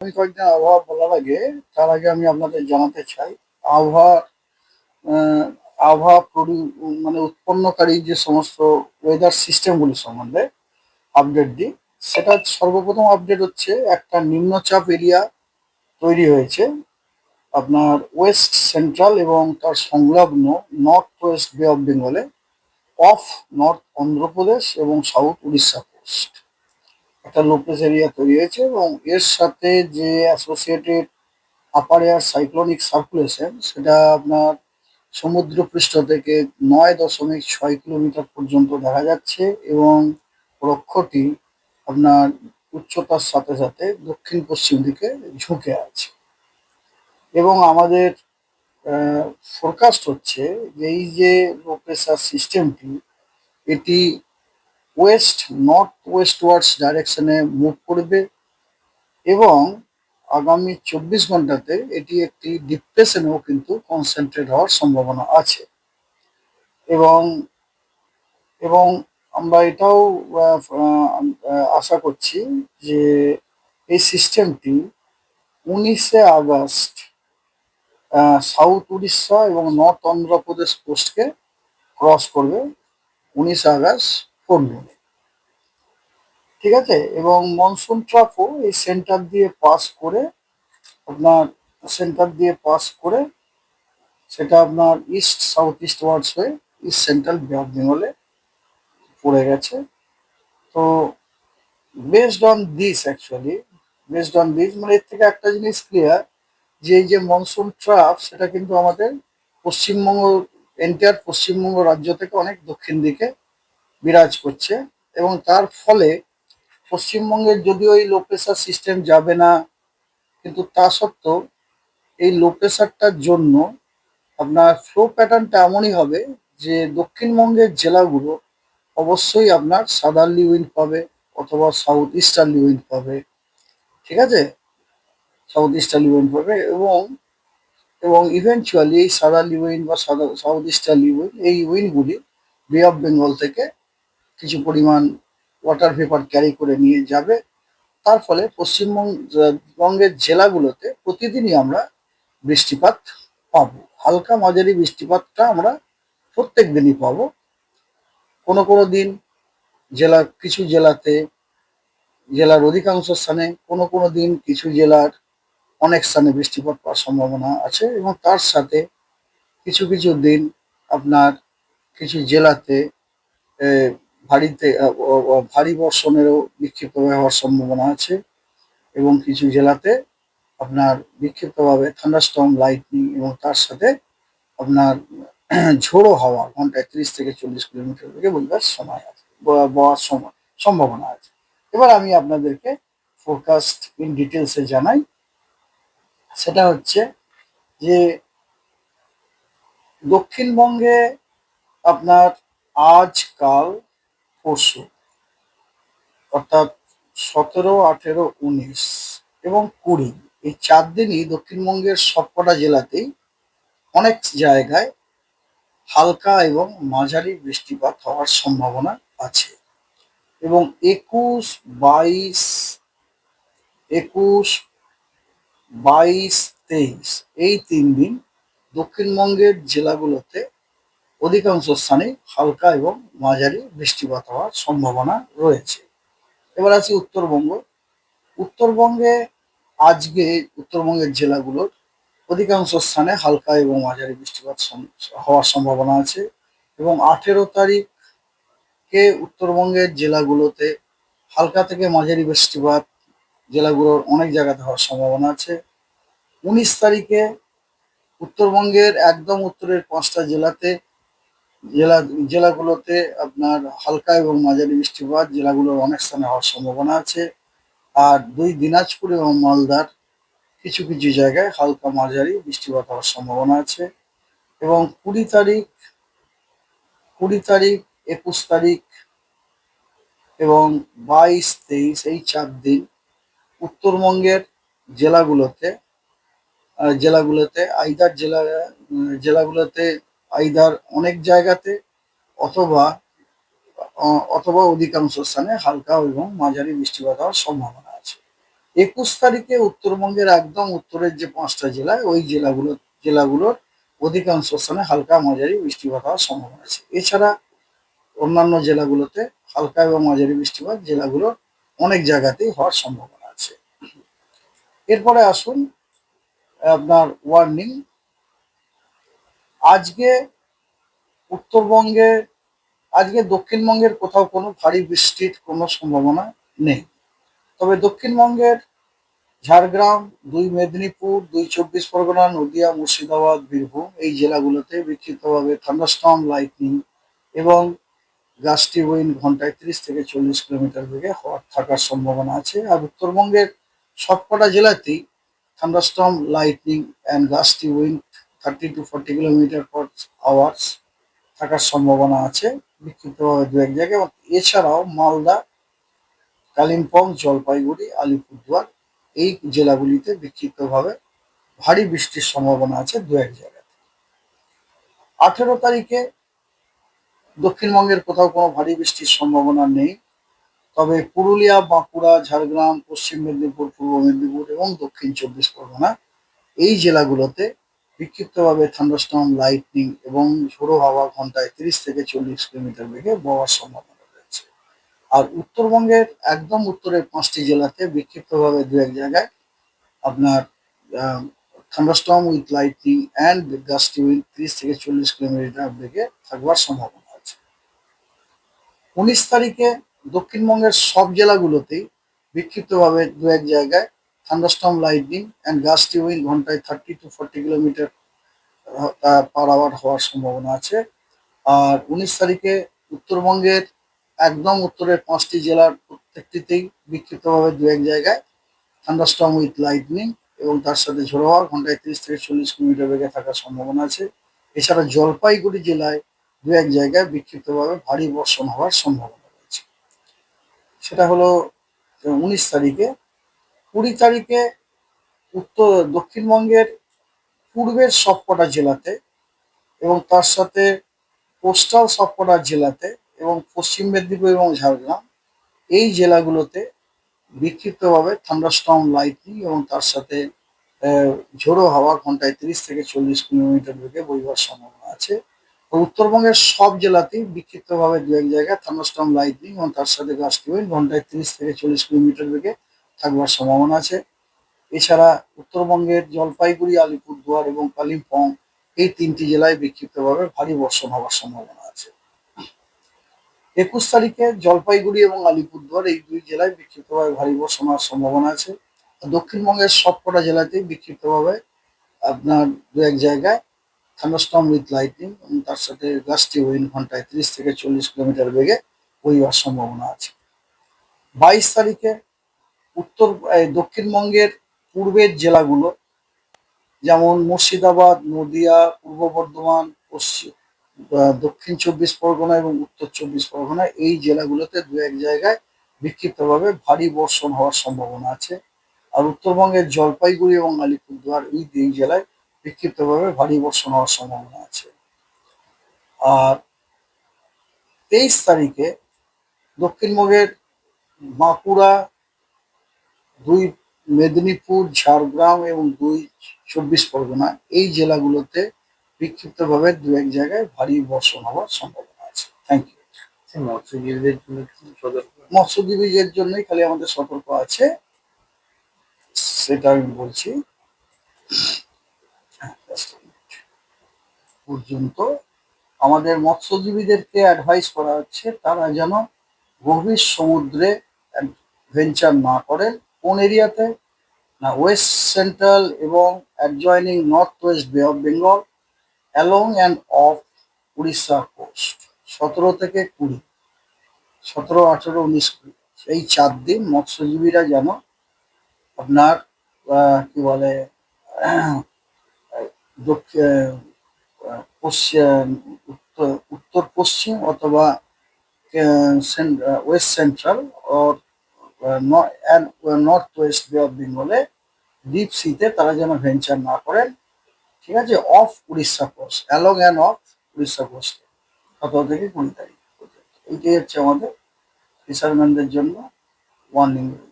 আমি কয়েকদিন আবহাওয়া বলার আগে, তার আগে আমি আপনাদের জানাতে চাই, আবহাওয়া আবহাওয়া প্রডু- মানে উৎপন্নকারী যে সমস্ত ওয়েদার সিস্টেমগুলি সম্বন্ধে আপডেট দিই, সেটা সর্বপ্রথম আপডেট হচ্ছে একটা নিম্নচাপ এরিয়া তৈরি হয়েছে, আপনার ওয়েস্ট সেন্ট্রাল এবং তার সংলগ্ন নর্থ ওয়েস্ট বে অফ বেঙ্গলে, অফ নর্থ অন্ধ্রপ্রদেশ এবং সাউথ উড়িষ্যা কোস্ট একটা লো প্রেস এরিয়া তৈরি হয়েছে এবং এর সাথে যে associated upper air cyclonic circulation সেটা আপনার সমুদ্রপৃষ্ঠ থেকে নয় দশমিক ছয় কিলোমিটার পর্যন্ত দেখা যাচ্ছে এবং রক্ষটি আপনার উচ্চতার সাথে সাথে দক্ষিণ পশ্চিম দিকে ঝুঁকে আছে। এবং আমাদের ফোরকাস্ট হচ্ছে যে এই যে লো প্রেসার সিস্টেমটি এটি ওয়েস্ট নর্থ ওয়েস্ট ওয়ার্ডস ডাইরেকশনে মুভ করবে এবং আগামী চব্বিশ ঘন্টাতে এটি একটি ডিপ্রেশনেও কিন্তু কনসেন্ট্রেট হওয়ার সম্ভাবনা আছে। এবং এবং আমরা এটাও আশা করছি যে এই সিস্টেমটি উনিশে আগস্ট সাউথ উড়িষ্যা এবং নর্থ অন্ধ্রপ্রদেশ কোস্টকে ক্রস করবে, উনিশে আগস্ট পূর্ণিমে ঠিক আছে? এবং মনসুন ট্রাফও এই সেন্টার দিয়ে পাস করে আপনার, সেন্টার দিয়ে পাস করে সেটা আপনার ইস্ট, সাউথ ইস্ট ওয়ার্ডস হয়ে ইস্ট সেন্ট্রাল বে অফ বেঙ্গলে পড়ে গেছে। তো based on this actually based on this মানে এর থেকে একটা জিনিস ক্লিয়ার যে এই যে মনসুন ট্রাফ, সেটা কিন্তু আমাদের পশ্চিমবঙ্গ এন্টায়ার পশ্চিমবঙ্গ রাজ্য থেকে অনেক দক্ষিণ দিকে বিরাজ করছে এবং তার ফলে পশ্চিমবঙ্গের যদিও এই লো প্রেসার সিস্টেম যাবে না, কিন্তু তা সত্ত্বেও এই লো প্রেসারটার জন্য আপনার ফ্লো প্যাটার্নটা এমনই হবে যে দক্ষিণবঙ্গের জেলাগুলো অবশ্যই আপনার সাদার্লি উইন্ড পাবে অথবা সাউথ ইস্টার্লি উইন্ড পাবে। ঠিক আছে? সাউথ ইস্টার্লি উইন্ড পাবে এবং এবং ইভেনচুয়ালি এই সাদার্লি উইন্ড বা সাউথ ইস্টার্লি উইন্ড এই উইন্ডগুলি বে অফ বেঙ্গল থেকে কিছু পরিমাণ ওয়াটার ভেপার ক্যারি করে নিয়ে যাবে। তার ফলে পশ্চিমবঙ্গ বঙ্গের জেলাগুলোতে প্রতিদিনই আমরা বৃষ্টিপাত পাব। হালকা মাঝারি বৃষ্টিপাতটা আমরা প্রত্যেক দিনই পাব। কোনো কোনো দিন জেলা, কিছু জেলাতে, জেলার অধিকাংশ স্থানে কোনো কোনো দিন কিছু জেলার অনেক স্থানে বৃষ্টিপাত পাওয়ার সম্ভাবনা আছে এবং তার সাথে কিছু কিছু দিন আপনার কিছু জেলাতে ভারীতে ভারী বর্ষণেরও বিক্ষিপ্তভাবে হওয়ার সম্ভাবনা আছে এবং কিছু জেলাতে আপনার বিক্ষিপ্তভাবে থান্ডারস্টর্ম লাইটনিং এবং তার সাথে আপনার ঝোড়ো হাওয়া ঘন্টায় ত্রিশ থেকে চল্লিশ কিলোমিটার বেগে বইবার সময় আছে বওয়ার সময়, সম্ভাবনা আছে। এবার আমি আপনাদেরকে ফোরকাস্ট ইন ডিটেলসে জানাই। সেটা হচ্ছে যে দক্ষিণবঙ্গে আপনার আজ কাল পরশু অর্থাৎ সতেরো, আঠেরো, উনিশ এবং কুড়ি। এই চার দিনই দক্ষিণবঙ্গের সবকটা জেলাতেই অনেক জায়গায় হালকা এবং মাঝারি বৃষ্টিপাত হওয়ার সম্ভাবনা আছে। এবং একুশ, বাইশ একুশ, বাইশ, তেইশ, এই তিন দিন দক্ষিণবঙ্গের জেলাগুলোতে অধিকাংশ স্থানে হালকা এবং মাঝারি বৃষ্টিপাত হওয়ার সম্ভাবনা রয়েছে। এবার আছি উত্তরবঙ্গ। উত্তরবঙ্গে আজকে উত্তরবঙ্গের জেলাগুলোর অধিকাংশ স্থানে হালকা এবং মাঝারি বৃষ্টিপাত হওয়ার সম্ভাবনা আছে এবং আঠেরো তারিখে উত্তরবঙ্গের জেলাগুলোতে হালকা থেকে মাঝারি বৃষ্টিপাত জেলাগুলোর অনেক জায়গাতে হওয়ার সম্ভাবনা আছে। উনিশ তারিখে উত্তরবঙ্গের একদম উত্তরের পাঁচটা জেলাতে জেলা, জেলাগুলোতে আপনার হালকা এবং মাঝারি বৃষ্টিপাত, জেলাগুলোর অনেক স্থানে হওয়ার সম্ভাবনা আছে। আর দুই দিনাজপুর এবং মালদার কিছু কিছু জায়গায় হালকা মাঝারি বৃষ্টিপাত হওয়ার সম্ভাবনা আছে। এবং কুড়ি তারিখ কুড়ি তারিখ, একুশ তারিখ এবং বাইশ, তেইশ এই চার দিন উত্তরবঙ্গের জেলাগুলোতে জেলাগুলোতে, আইদার জেলা জেলাগুলোতে আইদার অনেক জায়গাতে অথবা অথবা অধিকাংশ স্থানে হালকা এবং মাঝারি বৃষ্টিপাত হওয়ার সম্ভাবনা আছে। একুশ তারিখে উত্তরবঙ্গের একদম উত্তরের যে পাঁচটা জেলা, ওই জেলাগুলো জেলাগুলোর অধিকাংশ স্থানে হালকা মাঝারি বৃষ্টিপাত হওয়ার সম্ভাবনা আছে। এছাড়া অন্যান্য জেলাগুলোতে হালকা এবং মাঝারি বৃষ্টিপাত জেলাগুলোর অনেক জায়গাতেই হওয়ার সম্ভাবনা আছে। এরপরে আসুন আপনার ওয়ার্নিং আজকে উত্তরবঙ্গে আজকে দক্ষিণবঙ্গের কোথাও কোনো ভারী বৃষ্টির কোনো সম্ভাবনা নেই। তবে দক্ষিণবঙ্গের ঝাড়গ্রাম, দুই মেদিনীপুর, দুই চব্বিশ পরগনা, নদিয়া, মুর্শিদাবাদ, বীরভূম এই জেলাগুলোতে বিক্ষিপ্তভাবে থান্ডারস্টর্ম লাইটনিং এবং গাছটি উইন্ড ঘন্টায় তিরিশ থেকে চল্লিশ কিলোমিটার বেগে হওয়ার থাকার সম্ভাবনা আছে। আর উত্তরবঙ্গের সবকটা জেলাতেই থান্ডারস্টর্ম লাইটনিং অ্যান্ড গাছটি wind thirty to forty kilometre per hours থাকার সম্ভাবনা আছে। বিক্ষিপ্তভাবে দু এক জায়গায়। এবং এছাড়াও মালদা, কালিম্পং, জলপাইগুড়ি, আলিপুরদুয়ার এই জেলাগুলিতে বিক্ষিপ্তভাবে ভারী বৃষ্টির সম্ভাবনা আছে দু এক জায়গাতে আঠেরো তারিখে দক্ষিণবঙ্গের কোথাও কোনো ভারী বৃষ্টির সম্ভাবনা নেই। তবে পুরুলিয়া, বাঁকুড়া, ঝাড়গ্রাম, পশ্চিম মেদিনীপুর, পূর্ব মেদিনীপুর এবং দক্ষিণ চব্বিশ পরগনা এই জেলাগুলোতে বিক্ষিপ্তভাবে থান্ডারস্টর্ম লাইটনিং এবং ঝোড়ো হাওয়া ঘন্টায় তিরিশ থেকে চল্লিশ কিলোমিটার বেগে বওয়ার সম্ভাবনা রয়েছে। আর উত্তরবঙ্গের একদম উত্তরের পাঁচটি জেলাতে বিক্ষিপ্তভাবে দু এক জায়গায় আপনার thunderstorm with lightning and gusty with তিরিশ থেকে চল্লিশ কিলোমিটার বেগে থাকবার সম্ভাবনা আছে। উনিশ তারিখে দক্ষিণবঙ্গের সব জেলাগুলোতেই বিক্ষিপ্তভাবে দু এক জায়গায় thunderstorm lightning and gusty wind ঘন্টায় thirty to forty kilometre per hour হওয়ার সম্ভাবনা আছে। আর উনিশ তারিখে উত্তরবঙ্গের একদম উত্তরের পাঁচটি জেলার প্রত্যেকটিতেই বিক্ষিপ্তভাবে দু এক জায়গায় থান্ডারস্টর্ম উইথ লাইটনিং এবং তার সাথে ঝোড়ো হওয়া ঘন্টায় তিরিশ থেকে চল্লিশ কিলোমিটার বেগে থাকার সম্ভাবনা আছে। এছাড়া জলপাইগুড়ি জেলায় দু এক জায়গায় বিক্ষিপ্তভাবে ভারী বর্ষণ হওয়ার সম্ভাবনা রয়েছে। সেটা হলো, উনিশ তারিখে কুড়ি তারিখে উত্তর দক্ষিণবঙ্গের পূর্বের সবকটা জেলাতে এবং তার সাথে কোস্টাল সবকটা জেলাতে এবং পশ্চিম মেদিনীপুর এবং ঝাড়গ্রাম এই জেলাগুলোতে বিক্ষিপ্তভাবে থান্ডারস্টর্ম লাইটনিং এবং তার সাথে ঝোড়ো হাওয়া ঘন্টায় তিরিশ থেকে চল্লিশ কিলোমিটার বেগে বইবার সম্ভাবনা আছে। উত্তরবঙ্গের সব জেলাতেই বিক্ষিপ্তভাবে দু এক জায়গায় থান্ডারস্টর্ম লাইটনিং এবং তার সাথে উইন্ড ঘন্টায় তিরিশ থেকে চল্লিশ কিলোমিটার বেগে থাকবার সম্ভাবনা আছে। এছাড়া উত্তরবঙ্গের জলপাইগুড়ি, আলিপুরদুয়ার এবং কালিম্পং এই তিনটি জেলায় বিক্ষিপ্তভাবে ভারী বর্ষণ হওয়ার সম্ভাবনা আছে। একুশ তারিখে জলপাইগুড়ি এবং আলিপুরদুয়ার এই দুই জেলায় বিক্ষিপ্তভাবে ভারী বর্ষণ হওয়ার সম্ভাবনা আছে। দক্ষিণবঙ্গের সবকটা জেলাতেই বিক্ষিপ্তভাবে আপনার দু এক জায়গায় থান্ডারস্টর্ম উইথ লাইটিং এবং তার সাথে গাছটি উইন ঘন্টায় তিরিশ থেকে চল্লিশ কিলোমিটার বেগে বইবার সম্ভাবনা আছে। বাইশ তারিখে উত্তর দক্ষিণবঙ্গের পূর্বের জেলাগুলো, যেমন মুর্শিদাবাদ, নদিয়া, পূর্ব বর্ধমান, পশ্চিম দক্ষিণ চব্বিশ পরগনা এবং উত্তর চব্বিশ পরগনা, এই জেলাগুলোতে দু এক জায়গায় বিক্ষিপ্তভাবে ভারী বর্ষণ হওয়ার সম্ভাবনা আছে। আর উত্তরবঙ্গের জলপাইগুড়ি এবং আলিপুরদুয়ার এই দুই জেলায় বিক্ষিপ্তভাবে ভারী বর্ষণ হওয়ার সম্ভাবনা আছে। আর তেইশ তারিখে দক্ষিণবঙ্গের বাঁকুড়া দুই মেদিনীপুর ঝাড়গ্রাম এবং দুই চব্বিশ পরগনা এই জেলাগুলোতে বিক্ষিপ্তভাবে দু এক জায়গায় ভারী বর্ষণ হওয়ার সম্ভাবনা আছে। থ্যাংক ইউ সে মৎস্যজীবীদের জন্য মৎস্যজীবীদের জন্যই খালি আমাদের সতর্ক আছে। সেটা আমি বলছি। হ্যাঁ. পর্যন্ত আমাদের মৎস্যজীবীদেরকে অ্যাডভাইস করা হচ্ছে তারা যেন গভীর সমুদ্রে ভেঞ্চার না করেন। কোন এরিয়াতে? না, ওয়েস্ট সেন্ট্রাল এবং adjoining north west bay of Bengal along and off Odisha coast. সতেরো থেকে কুড়ি। সতেরো, আঠেরো, উনিশ, কুড়ি। এই চার দিন মৎস্যজীবীরা যেন আপনার কি বলে দক্ষিণ উত্তর পশ্চিম অথবা west central or north west bay of বেঙ্গলে ডিপ সিতে তারা যেন ভেঞ্চার না করেন, ঠিক আছে? Off Odisha coast along and off Odisha কোস্টে সতেরো থেকে কুড়ি তারিখ এইটাই হচ্ছে আমাদের ফিশারম্যানদের জন্য ওয়ার্নিং রয়েছে।